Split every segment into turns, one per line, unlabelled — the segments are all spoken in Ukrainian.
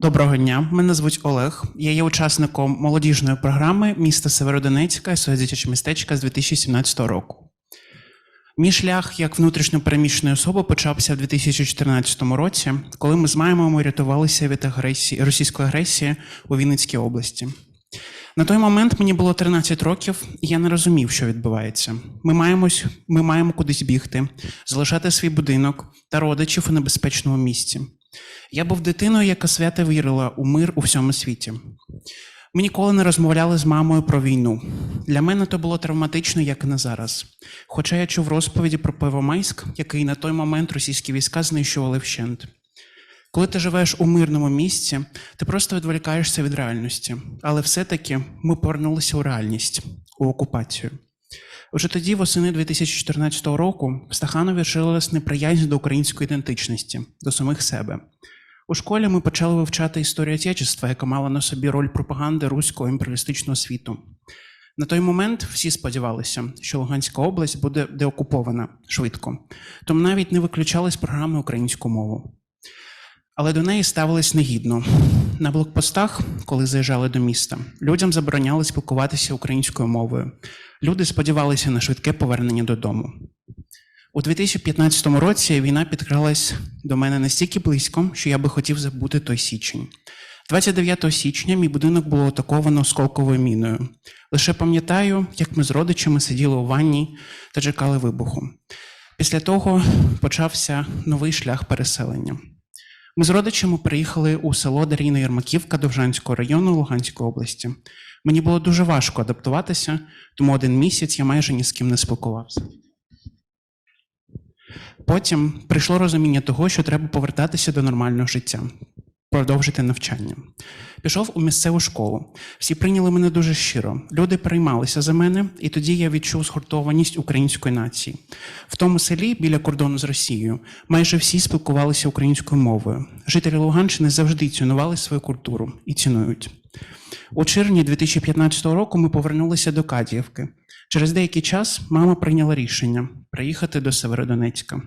Доброго дня, мене звуть Олег. Я є учасником молодіжної програми міста Северодонецька дитяче містечка з 2017 року. Мій шлях як внутрішньопереміщеної особи почався в 2014 році, коли ми з мамою рятувалися від агресії, російської агресії у Вінницькій області. На той момент мені було 13 років, і я не розумів, що відбувається. Ми маємо, ми маємо кудись бігти, залишати свій будинок та родичів у небезпечному місці. Я був дитиною, яка свято вірила у мир у всьому світі. Ми ніколи не розмовляли з мамою про війну. Для мене то було травматично, як і на зараз. Хоча я чув розповіді про Первомайськ, який на той момент російські війська знищували вщент. Коли ти живеш у мирному місці, ти просто відволікаєшся від реальності. Але все-таки ми повернулися у реальність, у окупацію. Вже тоді, восени 2014 року, в Стаханові ширилась неприязнь до української ідентичності, до самих себе. У школі ми почали вивчати історію Отечества, яка мала на собі роль пропаганди руського імперіалістичного світу. На той момент всі сподівалися, що Луганська область буде деокупована швидко, тому навіть не виключали з програми українську мову. Але до неї ставились негідно. На блокпостах, коли заїжджали до міста, людям забороняли спілкуватися українською мовою. Люди сподівалися на швидке повернення додому. У 2015 році війна підкралась до мене настільки близько, що я би хотів забути той січень. 29 січня мій будинок було атаковано осколковою міною. Лише пам'ятаю, як ми з родичами сиділи у ванні та чекали вибуху. Після того почався новий шлях переселення. Ми з родичами приїхали у село Даріна Єрмаківка Довжанського району Луганської області. Мені було дуже важко адаптуватися, тому один місяць я майже ні з ким не спілкувався. Потім прийшло розуміння того, що треба повертатися до нормального життя, продовжити навчання. Пішов у місцеву школу. Всі прийняли мене дуже щиро. Люди переймалися за мене, і тоді я відчув згуртованість української нації. В тому селі біля кордону з Росією майже всі спілкувалися українською мовою. Жителі Луганщини завжди цінували свою культуру і цінують. У червні 2015 року ми повернулися до Кадіївки. Через деякий час мама прийняла рішення приїхати до Северодонецька.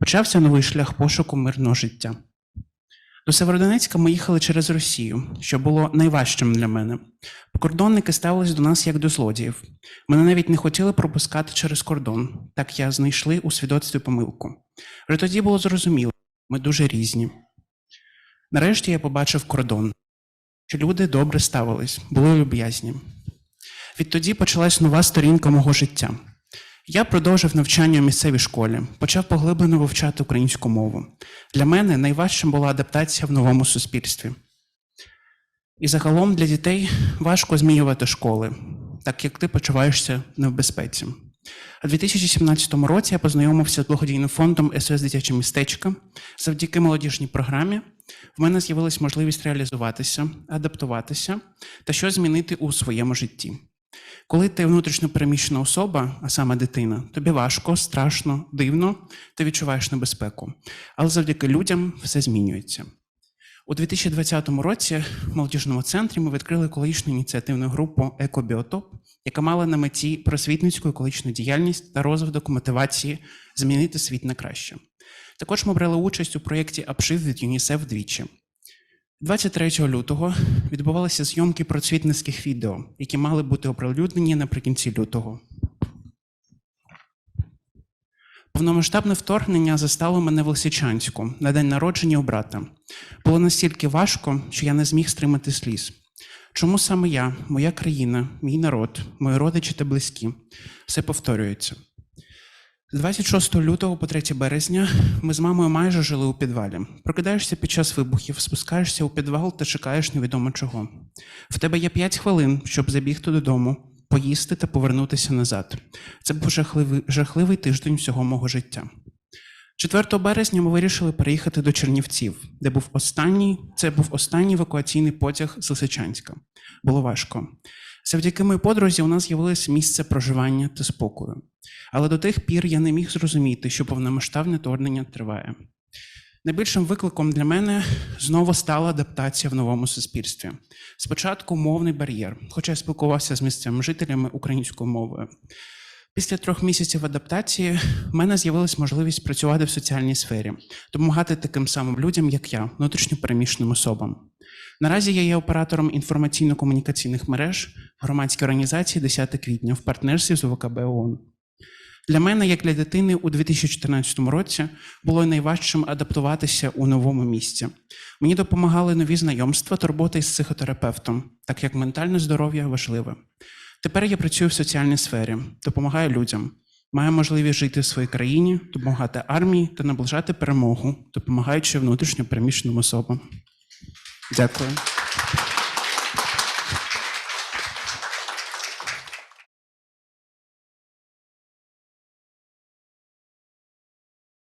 Почався новий шлях пошуку мирного життя. До Северодонецька ми їхали через Росію, що було найважчим для мене. Прикордонники ставились до нас як до злодіїв. Мене навіть не хотіли пропускати через кордон, так я знайшли у свідоцтві помилку. Вже тоді було зрозуміло, ми дуже різні. Нарешті я побачив кордон, що люди добре ставились, були люб'язні. Відтоді почалась нова сторінка мого життя. Я продовжив навчання у місцевій школі, почав поглиблено вивчати українську мову. Для мене найважчим була адаптація в новому суспільстві. І загалом для дітей важко змінювати школи, так як ти почуваєшся не в безпеці. У 2017 році я познайомився з благодійним фондом СОС Дитяче містечко. Завдяки молодіжній програмі в мене з'явилась можливість реалізуватися, адаптуватися та щось змінити у своєму житті. Коли ти внутрішньо переміщена особа, а саме дитина, тобі важко, страшно, дивно, ти відчуваєш небезпеку. Але завдяки людям все змінюється. У 2020 році в молодіжному центрі ми відкрили екологічну ініціативну групу Екобіотоп, яка мала на меті просвітницьку екологічну діяльність та розвиток мотивації змінити світ на краще. Також ми брали участь у проєкті Апшив від ЮНІСЕФ двічі. 23 лютого відбувалися зйомки просвітницьких відео, які мали бути оприлюднені наприкінці лютого. Повномасштабне вторгнення застало мене в Лисичанську на день народження у брата. Було настільки важко, що я не зміг стримати сліз. Чому саме я, моя країна, мій народ, мої родичі та близькі? Все повторюється. З 26 лютого по 3 березня ми з мамою майже жили у підвалі. Прокидаєшся під час вибухів, спускаєшся у підвал та чекаєш невідомо чого. В тебе є 5 хвилин, щоб забігти додому, поїсти та повернутися назад. Це був жахливий, жахливий тиждень всього мого життя. 4 березня ми вирішили переїхати до Чернівців, де був останній, це був останній евакуаційний потяг з Лисичанська. Було важко. Завдяки моїй подрузі у нас з'явилось місце проживання та спокою. Але до тих пір я не міг зрозуміти, що повномасштабне вторгнення триває. Найбільшим викликом для мене знову стала адаптація в новому суспільстві. Спочатку мовний бар'єр, хоча я спілкувався з місцевими жителями українською мовою. Після трьох місяців адаптації в мене з'явилась можливість працювати в соціальній сфері, допомагати таким самим людям, як я, внутрішньо переміщеним особам. Наразі я є оператором інформаційно-комунікаційних мереж в громадській організації 10 квітня в партнерстві з УВКБ ООН. Для мене, як для дитини, у 2014 році було найважчим адаптуватися у новому місці. Мені допомагали нові знайомства та робота із психотерапевтом, так як ментальне здоров'я важливе. Тепер я працюю в соціальній сфері, допомагаю людям, маю можливість жити в своїй країні, допомагати армії та наближати перемогу, допомагаючи внутрішньо переміщеним особам. Дякую.